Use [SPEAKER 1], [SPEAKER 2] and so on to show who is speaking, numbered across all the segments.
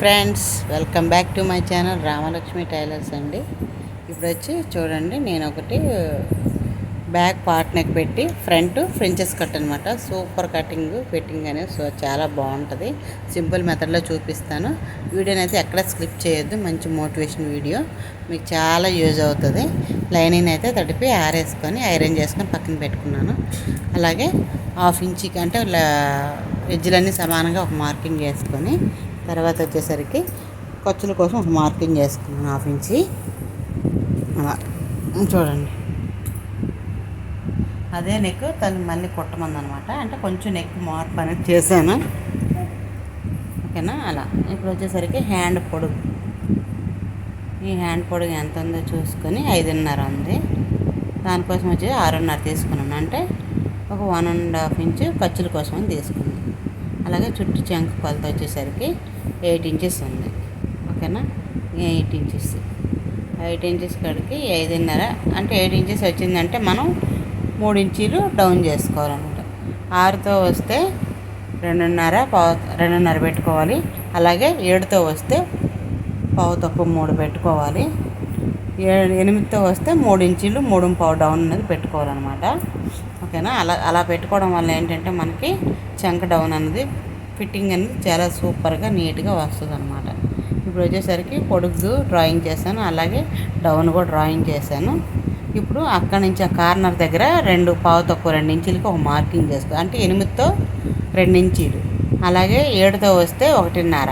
[SPEAKER 1] Friends welcome back to my channel Ramalakshmi tailors అండి. ఇప్పుడు వచ్చి చూడండి నేను ఒకటి బ్యాక్ పార్ట్ నెక్ పెట్టి ఫ్రంట్ ఫ్రెంచెస్ కట్ అనమాట సూపర్ కటింగ్ ఫిట్టింగ్ అనేది సో చాలా బాగుంటుంది. సింపుల్ మెథడ్లో చూపిస్తాను. వీడియోని అయితే ఎక్కడ స్క్లిప్ చేయొద్దు మంచి మోటివేషన్ వీడియో. మీకు చాలా యూజ్ అవుతుంది. లైనింగ్ అయితే తడిపి ఆరేసుకొని ఐరన్ చేసుకొని పక్కన పెట్టుకున్నాను. అలాగే హాఫ్ ఇంచుకి అంటే ఎడ్జ్లన్నీ సమానంగా ఒక మార్కింగ్ చేసుకొని తర్వాత వచ్చేసరికి ఖర్చుల కోసం ఒక మార్కింగ్ చేసుకున్నాను హాఫ్ ఇంచి. అలా. చూడండి. అదే నెక్ తను మళ్ళీ కుట్టమంది అనమాట అంటే కొంచెం నెక్ మార్పు అనేది చేశాను. ఓకేనా? అలా. ఇప్పుడు వచ్చేసరికి హ్యాండ్ పొడుగు. ఈ హ్యాండ్ పొడుగు ఎంత ఉందో చూసుకొని ఐదున్నర ఉంది. దానికోసం వచ్చి ఆరున్నర తీసుకున్నాను. అంటే ఒక వన్ అండ్ హాఫ్ ఇంచు ఖర్చుల కోసం తీసుకున్నాను. అలాగే చుట్టూ చెంక కొలత వచ్చేసరికి ఎయిట్ ఇంచెస్ ఉంది. ఓకేనా? Eight inches. ఎయిట్ ఇంచెస్ కాడికి ఐదున్నర అంటే ఎయిట్ ఇంచెస్ వచ్చిందంటే మనం మూడు ఇంచీలు డౌన్ చేసుకోవాలన్నమాట. ఆరుతో వస్తే రెండున్నర పావు రెండున్నర పెట్టుకోవాలి. అలాగే ఏడుతో వస్తే పావు తక్కువ మూడు పెట్టుకోవాలి. ఎనిమిదితో వస్తే మూడు ఇంచీలు మూడు పావు డౌన్ అనేది పెట్టుకోవాలన్నమాట. ఓకేనా? అలా అలా పెట్టుకోవడం వల్ల ఏంటంటే మనకి చంక డౌన్ అనేది ఫిట్టింగ్ అనేది చాలా సూపర్గా నీట్గా వస్తుంది అనమాట ఇప్పుడు వచ్చేసరికి పొడుగు డ్రాయింగ్ చేశాను. అలాగే డౌన్ కూడా డ్రాయింగ్ చేశాను. ఇప్పుడు అక్కడి నుంచి ఆ కార్నర్ దగ్గర రెండు పావు తక్కువ రెండు ఇంచులకి ఒక మార్కింగ్ చేసుకో అంటే ఎనిమిదితో రెండు ఇంచీలు. అలాగే ఏడుతో వస్తే ఒకటిన్నర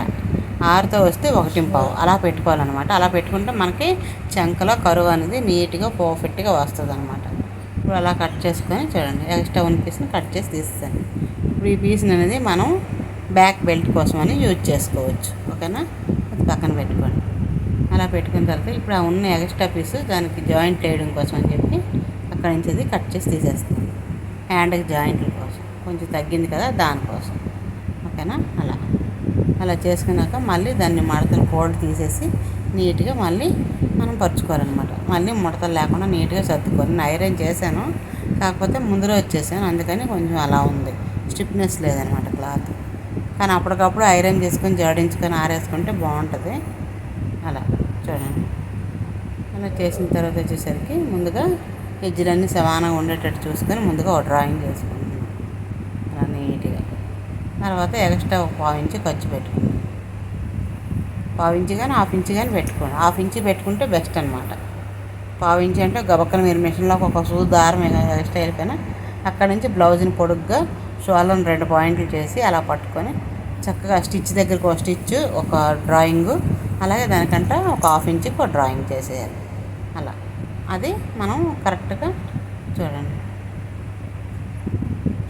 [SPEAKER 1] ఆరుతో వస్తే ఒకటి పావు అలా పెట్టుకోవాలన్నమాట. అలా పెట్టుకుంటే మనకి చంకలో కరువు అనేది నీట్గా పర్ఫెక్ట్గా వస్తుంది అనమాట ఇప్పుడు అలా కట్ చేసుకొని చూడండి. ఎక్స్ట్రా వన్ పీస్ని కట్ చేసి తీస్తాను ఇప్పుడు ఈ పీస్ని అనేది మనం బ్యాక్ బెల్ట్ కోసం అని యూజ్ చేసుకోవచ్చు. ఓకేనా? అది పక్కన పెట్టుకోండి. అలా పెట్టుకున్న తర్వాత ఇప్పుడు ఆ ఉన్న ఎక్స్ట్రా పీసు దానికి జాయింట్ వేయడం కోసం అని చెప్పి అక్కడి నుంచి అది కట్ చేసి తీసేస్తాను హ్యాండ్కి జాయింట్ల కోసం. కొంచెం తగ్గింది కదా దానికోసం ఓకేనా? అలా. అలా చేసుకున్నాక మళ్ళీ దాన్ని మడతలు కోడ్ తీసేసి నీట్గా మళ్ళీ మనం పరుచుకోవాలన్నమాట. మళ్ళీ ముడతలు లేకుండా నీట్గా సర్దుకొని ఐరన్ చేశాను. కాకపోతే ముందులో వచ్చేసాను. అందుకని కొంచెం అలా ఉంది. స్టిఫ్నెస్ లేదనమాట క్లాత్. కానీ అప్పటికప్పుడు ఐరన్ చేసుకొని జడించుకొని ఆరేసుకుంటే బాగుంటుంది. అలా చూడండి. అలా చేసిన తర్వాత వచ్చేసరికి ముందుగా ఎజ్జులన్నీ సమానంగా ఉండేటట్టు చూసుకొని ముందుగా ఒక డ్రాయింగ్ చేసుకుంటున్నాం అలా నీట్గా. తర్వాత ఎక్స్ట్రా ఒక పావు ఇంచు ఖర్చు పెట్టుకున్నాం పావు ఇంచు కానీ హాఫ్ ఇంచు కానీ పెట్టుకోండి. హాఫ్ ఇంచు పెట్టుకుంటే బెస్ట్ అనమాట పావు ఇంచు అంటే గబక్కన మీరు మిషన్లో ఒక సూ దారం ఎక్స్ట్రా వెళ్ళిపోయినా అక్కడ నుంచి బ్లౌజ్ని పొడుగ్గా షోలను రెండు పాయింట్లు చేసి అలా పట్టుకొని చక్కగా స్టిచ్ దగ్గరకు ఒక స్టిచ్ ఒక డ్రాయింగ్ అలాగే దానికంటే ఒక హాఫ్ ఇంచ్కి ఒక డ్రాయింగ్ చేసేయాలి. అలా. అది మనం కరెక్ట్గా చూడండి.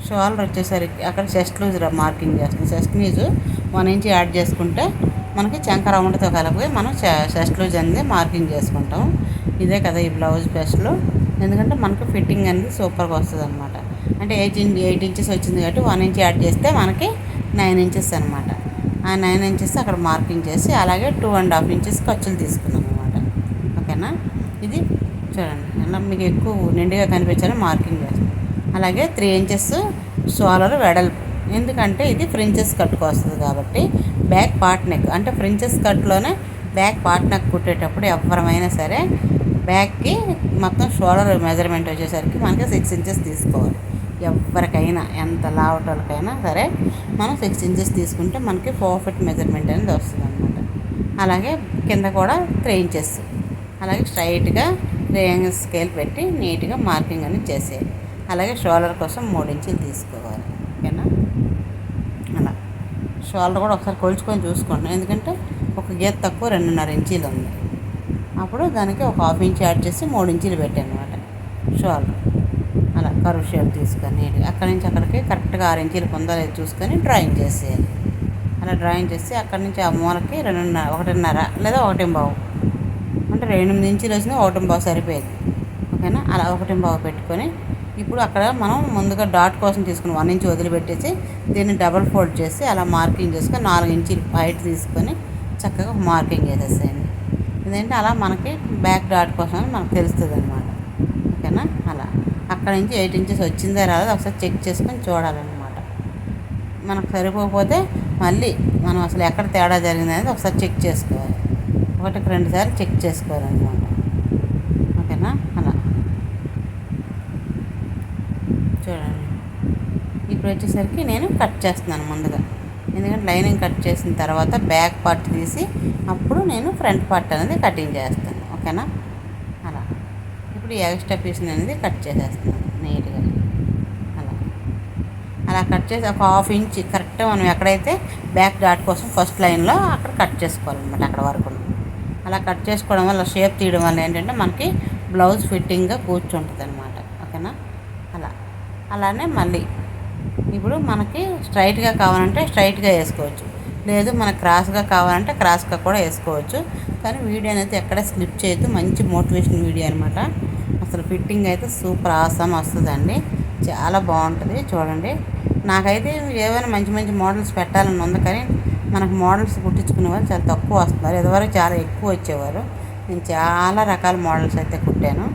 [SPEAKER 1] షోల్డర్ వచ్చేసరికి అక్కడ చెస్ట్ లూజ్ మార్కింగ్ చేస్తుంది. Chest loose one inch add చేసుకుంటే మనకి చంక రౌండ్తో కలిపి మనం చెస్ట్ లూజ్ అనేది మార్కింగ్ చేసుకుంటాం. ఇదే కదా ఈ బ్లౌజ్ బెస్ట్లో ఎందుకంటే మనకు ఫిట్టింగ్ అనేది సూపర్గా వస్తుంది అనమాట అంటే ఎయిట్ ఎయిట్ ఇంచెస్ వచ్చింది కాబట్టి వన్ ఇంచ్ యాడ్ చేస్తే మనకి నైన్ ఇంచెస్ అనమాట ఆ నైన్ ఇంచెస్ అక్కడ మార్కింగ్ చేసి అలాగే టూ అండ్ హాఫ్ ఇంచెస్ ఖర్చులు తీసుకున్నాం అనమాట ఓకేనా? ఇది చూడండి. అలా మీకు ఎక్కువ నిండుగా కనిపించాలని మార్కింగ్ చేస్తాం. అలాగే త్రీ ఇంచెస్ సోలర్ వెడల్పు. ఎందుకంటే ఇది ఫ్రించెస్ కట్టుకు వస్తుంది కాబట్టి బ్యాక్ పార్ట్ నెక్ అంటే ఫ్రించెస్ కట్లోనే బ్యాక్ పార్ట్ నెక్ కుట్టేటప్పుడు ఎవరమైనా సరే బ్యాక్కి మొత్తం షోల్డర్ మెజర్మెంట్ వచ్చేసరికి మనకి సిక్స్ ఇంచెస్ తీసుకోవాలి. ఎవరికైనా ఎంత లావటోళ్ళకైనా సరే మనం సిక్స్ ఇంచెస్ తీసుకుంటే మనకి పర్ఫెక్ట్ మెజర్మెంట్ అనేది వస్తుంది అనమాట అలాగే కింద కూడా త్రీ ఇంచెస్ అలాగే స్ట్రైట్గా రేంజ్ స్కేల్ పెట్టి నీట్గా మార్కింగ్ అనేది చేసేయాలి. అలాగే షోల్డర్ కోసం మూడు ఇంచులు తీసుకోవాలి. ఓకేనా? అలా. షోల్డర్ కూడా ఒకసారి కొలుచుకొని చూసుకోండి. ఎందుకంటే ఒక గీత తక్కువ రెండున్నర ఇంచీలు ఉంది. అప్పుడు దానికి ఒక హాఫ్ ఇంచ్ యాడ్ చేసి మూడు ఇంచీలు పెట్టాను అనమాట షోల్డర్ కర్వ్ షేప్ తీసుకొని అక్కడి నుంచి అక్కడికి కరెక్ట్గా ఆరు ఇంచీలు పొందా లేదు చూసుకొని డ్రాయింగ్ చేసేయాలి. అలా డ్రాయింగ్ చేసి అక్కడి నుంచి ఆ మూలకి రెండున్నర ఒకటిన్నర లేదా ఒకటి బావు అంటే రెండు ఇంచులు వచ్చినా ఒకటి బావు సరిపోయేది. ఓకేనా? అలా ఒకటి బావు పెట్టుకొని ఇప్పుడు అక్కడ మనం ముందుగా డాట్ కోసం తీసుకుని వన్ ఇంచ్ వదిలిపెట్టేసి దీన్ని డబల్ ఫోల్డ్ చేసి అలా మార్కింగ్ చేసుకొని నాలుగు ఇంచులు హైట్ తీసుకొని చక్కగా మార్కింగ్ చేసేసేయండి. ఎందుకంటే అలా మనకి బ్యాక్ డాట్ కోసం మనకు తెలుస్తుంది అనమాట ఓకేనా? అలా అక్కడ నుంచి ఎయిట్ ఇంచెస్ వచ్చిందా రాలేదు ఒకసారి చెక్ చేసుకొని చూడాలన్నమాట. మనకు సరిపోకపోతే మళ్ళీ మనం అసలు ఎక్కడ తేడా జరిగింది అనేది ఒకసారి చెక్ చేసుకోవాలి. ఒకటికి రెండు సార్లు చెక్ చేసుకోవాలన్నమాట. ఓకేనా? అలా. చూడండి. ఇప్పుడు వచ్చేసరికి నేను కట్ చేస్తున్నాను ముందుగా. ఎందుకంటే లైనింగ్ కట్ చేసిన తర్వాత బ్యాక్ పార్ట్ తీసి అప్పుడు నేను ఫ్రంట్ పార్ట్ అనేది కటింగ్ చేస్తాను. ఓకేనా? అలా. ఇప్పుడు ఎక్స్ట్రా పీస్ అనేది కట్ చేసేస్తున్నాను నీట్గా. అలా. అలా కట్ చేసి ఒక హాఫ్ ఇంచ్ కరెక్ట్గా మనం ఎక్కడైతే బ్యాక్ డాట్ కోసం ఫస్ట్ లైన్లో అక్కడ కట్ చేసుకోవాలన్నమాట అక్కడ వరకు. అలా కట్ చేసుకోవడం వల్ల షేప్ తీయడం వల్ల ఏంటంటే మనకి బ్లౌజ్ ఫిట్టింగ్గా కూర్చుంటుంది అనమాట ఓకేనా? అలా. అలానే మళ్ళీ ఇప్పుడు మనకి స్ట్రైట్గా కావాలంటే స్ట్రైట్గా వేసుకోవచ్చు. లేదు మనకు క్రాస్గా కావాలంటే క్రాస్గా కూడా వేసుకోవచ్చు. కానీ వీడియో అనేది ఎక్కడ స్లిప్ చేయొద్దు. మంచి మోటివేషన్ వీడియో అనమాట అసలు ఫిట్టింగ్ అయితే సూపర్ ఆసం వస్తుందండి. చాలా బాగుంటుంది చూడండి. నాకైతే ఏవైనా మంచి మంచి మోడల్స్ పెట్టాలని ఉంది కానీ మనకు మోడల్స్ కుట్టించుకునే వాళ్ళు చాలా తక్కువ వస్తున్నారు. ఇదివరకు చాలా ఎక్కువ వచ్చేవారు. నేను చాలా రకాల మోడల్స్ అయితే కుట్టాను.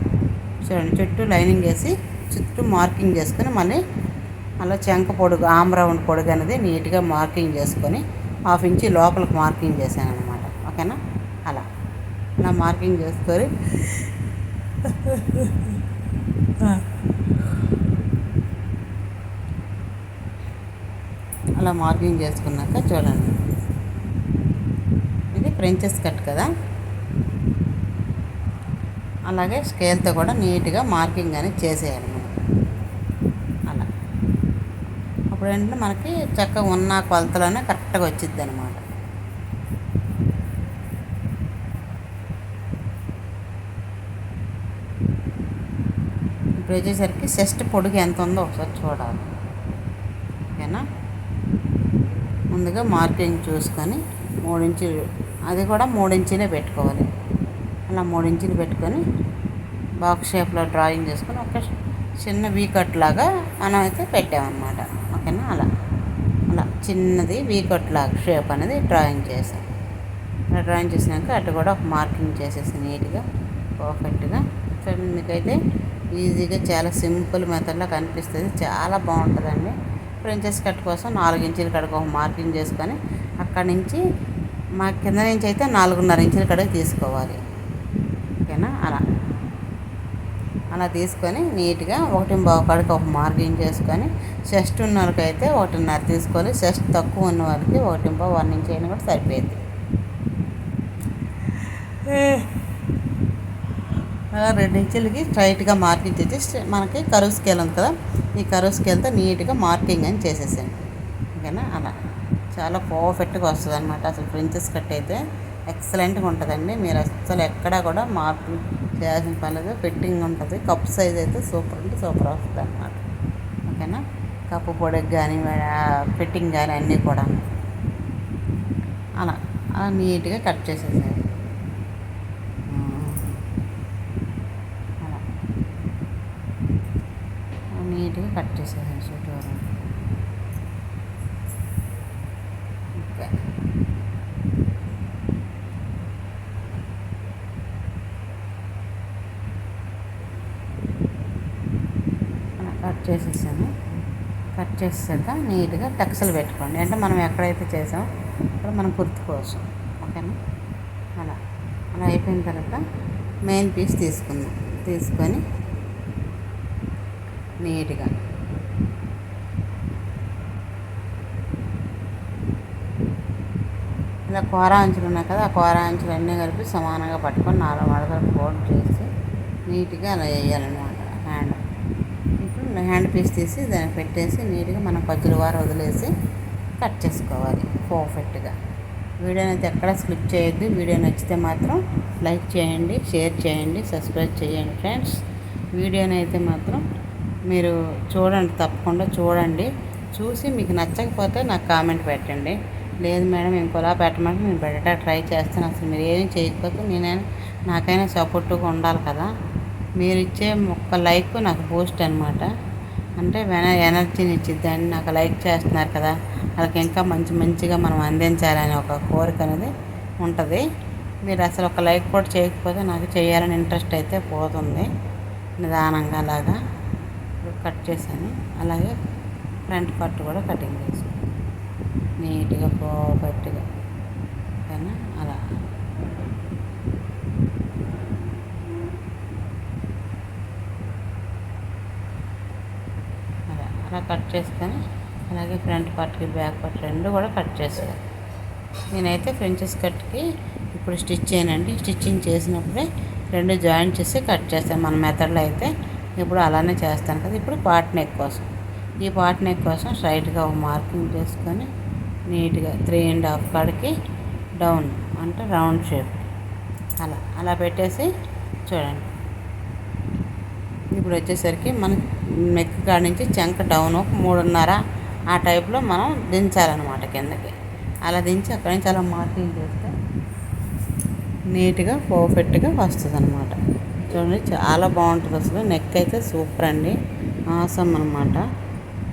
[SPEAKER 1] చూడండి చుట్టూ లైనింగ్ వేసి చుట్టూ మార్కింగ్ చేసుకొని మళ్ళీ అలా చెంక పొడుగు ఆమ్రౌండ్ పొడుగు అనేది నీట్గా మార్కింగ్ చేసుకొని హాఫ్ ఇంచి లోపలికి మార్కింగ్ చేశాను అనమాట ఓకేనా? అలా. అలా మార్కింగ్ చేసుకొని అలా మార్కింగ్ చేసుకున్నాక చూడండి. ఇది ఫ్రెంచెస్ కట్ కదా. అలాగే స్కేల్తో కూడా నీట్గా మార్కింగ్ అనేది చేసేయాలి మనం. అలా. అప్పుడు ఏంటంటే మనకి చక్కగా ఉన్న కొలతలోనే కరెక్ట్గా వచ్చిద్ది అనమాట ఇప్పుడు వచ్చేసరికి చెస్ట్ పొడుగు ఎంత ఉందో ఒకసారి చూడాలి. ఓకేనా? ముందుగా మార్కింగ్ చూసుకొని మూడించులు అది కూడా మూడించులే పెట్టుకోవాలి. అలా మూడించులు పెట్టుకొని బాక్స్ షేప్లో డ్రాయింగ్ చేసుకొని ఒక చిన్న వీ కట్ లాగా మనం అయితే పెట్టామన్నమాట. ఓకేనా? అలా. అలా చిన్నది వీ కట్ లాగా షేప్ అనేది డ్రాయింగ్ చేసాం అలా డ్రాయింగ్ చేసినాక అటు కూడా ఒక మార్కింగ్ చేసేసి నీట్గా పర్ఫెక్ట్గా సో మీకైతే ఈజీగా చాలా సింపుల్ మెథడ్లో కనిపిస్తుంది. చాలా బాగుంటుందండి. ప్రిన్సెస్ కట్ కోసం నాలుగు ఇంచుల కడకు ఒక మార్కింగ్ చేసుకొని అక్కడి నుంచి మా కింద నుంచి అయితే నాలుగున్నర ఇంచుల కడకు తీసుకోవాలి. ఓకేనా? అలా. అలా తీసుకొని నీట్గా ఒకటి బావు ఒక మార్కింగ్ చేసుకొని చెస్ట్ ఉన్న వాళ్ళకి అయితే ఒకటిన్నర తీసుకోవాలి. చెస్ట్ తక్కువ ఉన్న వాళ్ళకి ఒకటి వన్ ఇంచ్ అయినా కూడా సరిపోయింది అలా రెండు ఇంచులకి స్ట్రైట్గా మార్కింగ్ చేసి మనకి కరువు స్కేల్ ఉంది కదా ఈ కరువు స్కేల్తో నీట్గా మార్కింగ్ అని చేసేసాను ఓకేనా? అలా. చాలా పర్ఫెక్ట్గా వస్తుంది అనమాట అసలు ప్రిన్సెస్ కట్ అయితే ఎక్సలెంట్గా ఉంటుందండి. మీరు అసలు ఎక్కడా కూడా మార్కింగ్ చేయాల్సిన పని లేదు. ఫిట్టింగ్ ఉంటుంది. కప్ సైజ్ అయితే సూపర్ అంటే సూపర్ వస్తుంది అనమాట ఓకేనా? కప్పు పొడికి కానీ ఫిట్టింగ్ కానీ అన్నీ కూడా అలా. అలా నీట్గా కట్ చేసేసాను నీట్గా కట్ చేసేసాను చుట్టూరు ఓకే. కట్ చేసేసాను. కట్ చేసాక నీట్గా టక్సలు పెట్టుకోండి. అంటే మనం ఎక్కడైతే చేసామో అక్కడ మనం కుర్తుకోవచ్చు ఓకేనా? అలా. అలా అయిపోయిన తర్వాత మెయిన్ పీస్ తీసుకుందాం. తీసుకొని నీట్గా. ఇలా కూర అంచులు ఉన్నాయి కదా ఆ కూర అంచులు అన్నీ కలిపి సమానంగా పట్టుకొని నాలుగు మడతలు కోట్ చేసి నీట్గా అలా వేయాలన్నమాట. హ్యాండ్ ఇప్పుడు హ్యాండ్ పీస్ తీసి దాన్ని పెట్టేసి నీట్గా మనం పచ్చులు వారు వదిలేసి కట్ చేసుకోవాలి పర్ఫెక్ట్గా. వీడియోని అయితే ఎక్కడ స్లిప్ చేయొద్దు. వీడియో నచ్చితే మాత్రం లైక్ చేయండి షేర్ చేయండి సబ్స్క్రైబ్ చేయండి ఫ్రెండ్స్. వీడియోని అయితే మాత్రం మీరు చూడండి తప్పకుండా చూడండి. చూసి మీకు నచ్చకపోతే నాకు కామెంట్ పెట్టండి. లేదు మేడం ఇంకోలా పెట్టమంటే నేను పెట్టడా ట్రై చేస్తాను. అసలు మీరు ఏం చేయకపోతే నేనైనా నాకైనా సపోర్టుగా ఉండాలి కదా. మీరు ఇచ్చే ఒక్క లైక్ నాకు బూస్ట్ అనమాట అంటే వెన ఎనర్జీని ఇచ్చిద్దండి. నాకు లైక్ చేస్తున్నారు కదా. వాళ్ళకి ఇంకా మంచి మంచిగా మనం అందించాలని ఒక కోరిక అనేది ఉంటుంది. మీరు అసలు ఒక లైక్ కూడా చేయకపోతే నాకు చేయాలని ఇంట్రెస్ట్ అయితే పోతుంది. నిదానంగా అలాగా కట్ చేశాను. అలాగే ఫ్రంట్ పార్ట్ కూడా కటింగ్ చేశాను నీట్గా పర్ఫెక్ట్గా ఓకేనా అలా అలా అలా కట్ చేసుకొని అలాగే ఫ్రంట్ పార్ట్కి బ్యాక్ పార్ట్ రెండు కూడా కట్ చేసేయాలి నేనైతే ఫ్రెంచెస్ కట్కి ఇప్పుడు స్టిచ్ చేయనండి. స్టిచ్చింగ్ చేసినప్పుడే రెండు జాయింట్ చేసి కట్ చేస్తాను మన మెథడ్లో అయితే. ఇప్పుడు అలానే చేస్తాను కదా. ఇప్పుడు పార్ట్ నెక్ కోసం. ఈ పార్ట్ నెక్ కోసం స్ట్రైట్గా ఒక మార్కింగ్ చేసుకొని నీట్గా త్రీ అండ్ హాఫ్ కాడికి డౌన్ అంటే రౌండ్ షేప్. అలా. అలా పెట్టేసి చూడండి. ఇప్పుడు వచ్చేసరికి మన నెక్ కాడ నుంచి చెంక డౌన్ ఒక మూడున్నర ఆ టైప్లో మనం దించాలన్నమాట కిందకి. అలా దించి అక్కడి నుంచి అలా మార్కింగ్ చేస్తే నీట్గా పర్ఫెక్ట్గా వస్తుంది అనమాట చూడండి చాలా బాగుంటుంది అసలు. నెక్ అయితే సూపర్ అండి. ఆసం అనమాట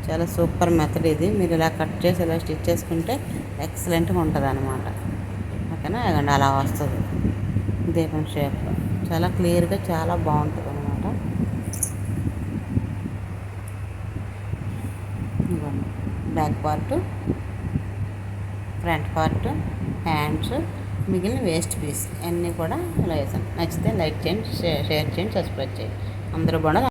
[SPEAKER 1] చాలా సూపర్ మెథడ్ ఇది. మీరు ఇలా కట్ చేసి ఇలా స్టిచ్ చేసుకుంటే ఎక్సలెంట్గా ఉంటుంది అనమాట ఓకేనా? అలా వస్తుంది. దీపం షేప్ చాలా క్లియర్గా చాలా బాగుంటుంది అనమాట ఇవ్వండి back part front part hands మిగిలిన వేస్ట్ పీస్ అన్నీ కూడా ఇలా వేసాను. నచ్చితే లైక్ చేయండి షేర్ చేయండి సబ్స్క్రైబ్ చేయండి. అందరూ కూడా